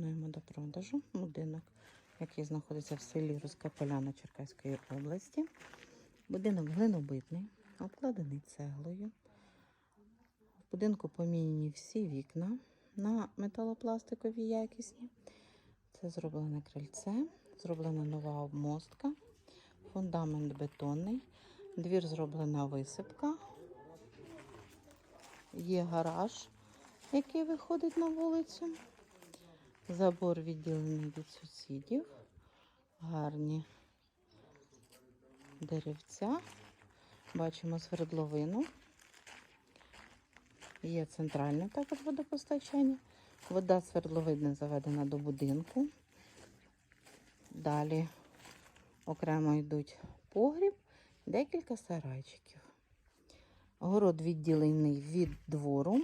Пропонуємо до продажу будинок, який знаходиться в селі Руська Поляна Черкаської області. Будинок глинобитний, обкладений цеглою. В будинку поміняні всі вікна на металопластикові якісні. Це зроблене крильце, зроблена нова обмостка, фундамент бетонний, двір зроблена висипка. Є гараж, який виходить на вулицю. Забор відділений від сусідів. Гарні деревця. Бачимо свердловину. Є центральне також водопостачання. Вода свердловидна заведена до будинку. Далі окремо йдуть погріб, декілька сарайчиків. Город відділений від двору.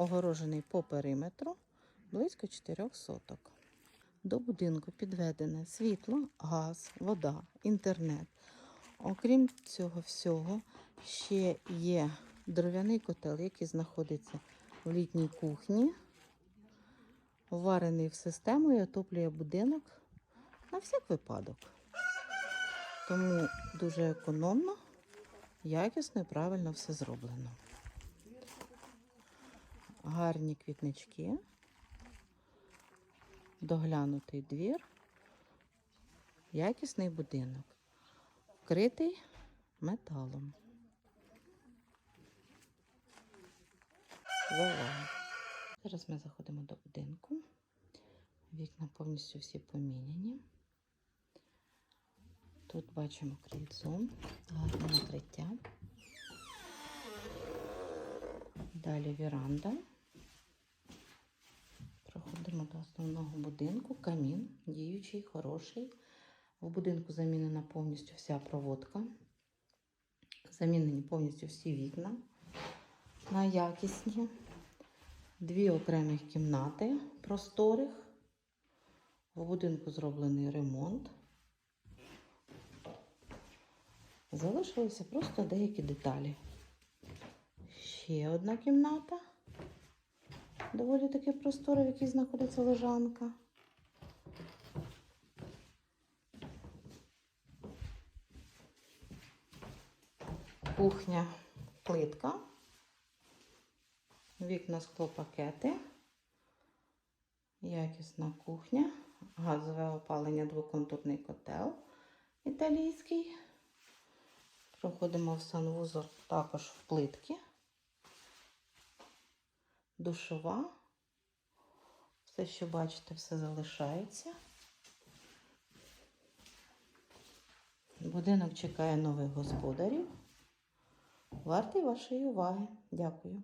Огорожений по периметру близько 4 соток. До будинку підведене світло, газ, вода, інтернет. Окрім цього всього, ще є дерев'яний котел, який знаходиться в літній кухні, варений в систему і отоплює будинок на всяк випадок. Тому дуже економно, якісно і правильно все зроблено. Гарні квітнички, доглянутий двір, якісний будинок, вкритий металом. За. Зараз ми заходимо до будинку. Вікна повністю всі поміняні. Тут бачимо крильцо, гарне накриття. Далі віранда. Проходимо до основного будинку. Камін діючий, хороший. В будинку замінена повністю вся проводка. Замінені повністю всі вікна на якісні. Дві окремих кімнати просторих. В будинку зроблений ремонт. Залишилися просто деякі деталі. Ще одна кімната. Доволі таки простора, в якій знаходиться лежанка. Кухня плитка. Вікна склопакети. Якісна кухня. Газове опалення, двоконтурний котел італійський. Проходимо в санвузол також в плитки. Душова. Все, що бачите, все залишається. Будинок чекає нових господарів. Вартий вашої уваги. Дякую.